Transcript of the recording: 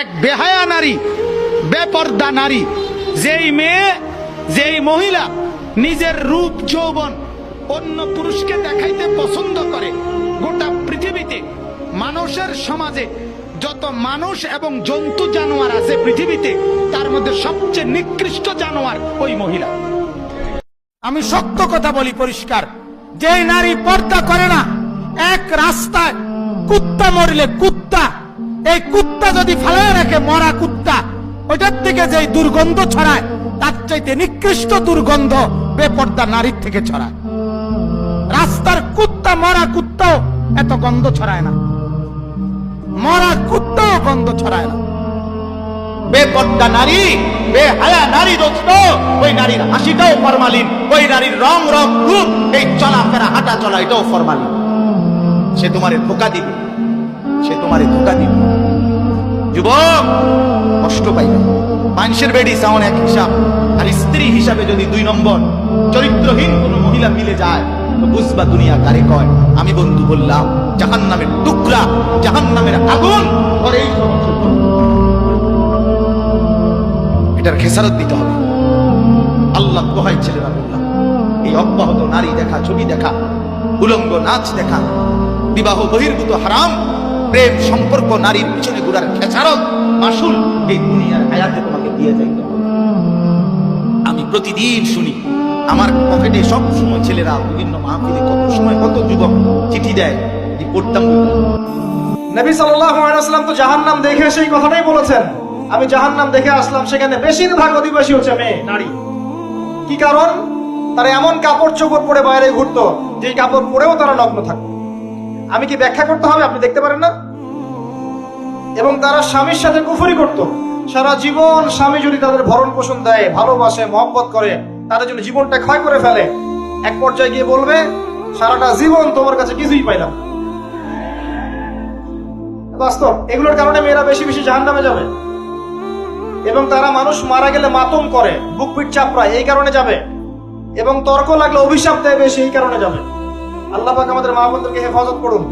এক বেহায়া নারী, বেপর্দা নারী। যেই মেয়ে, যেই মহিলা নিজের রূপ, যৌবন অন্য পুরুষকে দেখাইতে পছন্দ করে, গোটা পৃথিবীতে, মানুষের সমাজে যত মানুষ এবং জন্তু জানোয়ার আছে পৃথিবীতে, তার মধ্যে সবচেয়ে নিকৃষ্ট জানোয়ার ওই মহিলা। আমি শক্ত কথা বলি পরিষ্কার যে নারী পর্দা করে না, এক রাস্তায় কুত্তা মরলে কুত্তা এই কুত্তা যদি ফেলায় রাখে, মরা কুত্তা, ওইটার থেকে যে দুর্গন্ধ ছড়ায়, তার চাইতে নিকৃষ্ট দুর্গন্ধ বেপর্দা নারীর থেকে ছড়ায়। রাস্তার কুত্তা, মরা কুত্তাও এত গন্ধ ছড়ায় না। মরা কুত্তাও গন্ধ ছড়ায় না। বেপর্দা নারী, বেহায়া নারী দোস্ত ওই নারীর হাসিটাও ফরমালিন, ওই নারীর রং রং, রূপ, এই চলাফেরা, হাঁটা চলা এটাও ফরমালিন। সে তোমারে ধোকা দিবে। সে তোমারে ধোকা দিবে যুবক, কষ্ট পাইবে। মানুষের বেডি সাউন্ড এক হিসাব, আর স্ত্রী হিসাবে যদি দুই নম্বর, চরিত্রহীন কোন মহিলা মিলে যায়, তো বুঝবা দুনিয়া কারে কয়। আমি বন্ধু বললাম জাহান নামের টুকরা জাহান নামের আগুন এটার খেসারত দিতে হবে। আল্লাহ দোহাই ছেলেরা বললাম, এই অব্যাহত নারী দেখা, ছবি দেখা, উলঙ্গ নাচ দেখা, বিবাহ বহির্ভূত হারাম প্রেম সম্পর্ক, নারীর পিছনে ঘুরার খেসারত, মাসুল এই দুনিয়ার হায়াতে তোমাকে দিয়ে হবে আমি প্রতিদিন শুনি, আমার পকেটে সব সময় ছেলেরা বিভিন্ন মাহফিলে কত সময় কত যুবক চিঠি দেয় যে পড়তাম নবী সাল্লাম তো জাহান্নাম দেখে সেই কথাটাই বলেছেন। আমি জাহান্নাম দেখে আসলাম, সেখানে বেশিরভাগ অধিবাসী হচ্ছে মেয়ে, নারী। কি কারণ? তারা এমন কাপড় চোপড় পরে বাইরে ঘুরতো যে কাপড় পরেও তারা নগ্ন থাকতো। আমি কি ব্যাখ্যা করতে হবে? আপনি দেখতে পারেন না? এবং তারা স্বামীর সাথে কুফরি করত। সারা জীবন স্বামী যদি তাদের ভরণ পোষণ দেয়, ভালোবাসে, মহব্বত করে, তাদের জন্য জীবনটা ক্ষয় করে ফেলে, এক পর্যায়ে গিয়ে বলবে, সারাটা জীবন তোমার কাছে কিছুই পাইলাম। বাস্তব, এগুলোর কারণে মেয়েরা বেশি বেশি জাহান নামে যাবে। এবং তারা মানুষ মারা গেলে মাতম করে, বুক পিট চাপড়ায়, এই কারণে যাবে। এবং তর্ক লাগলে অভিশাপ দেয় বেশি, এই কারণে যাবে। আল্লাহ পাক আমাদের মা বন্ধুকে হেফাজত করুন।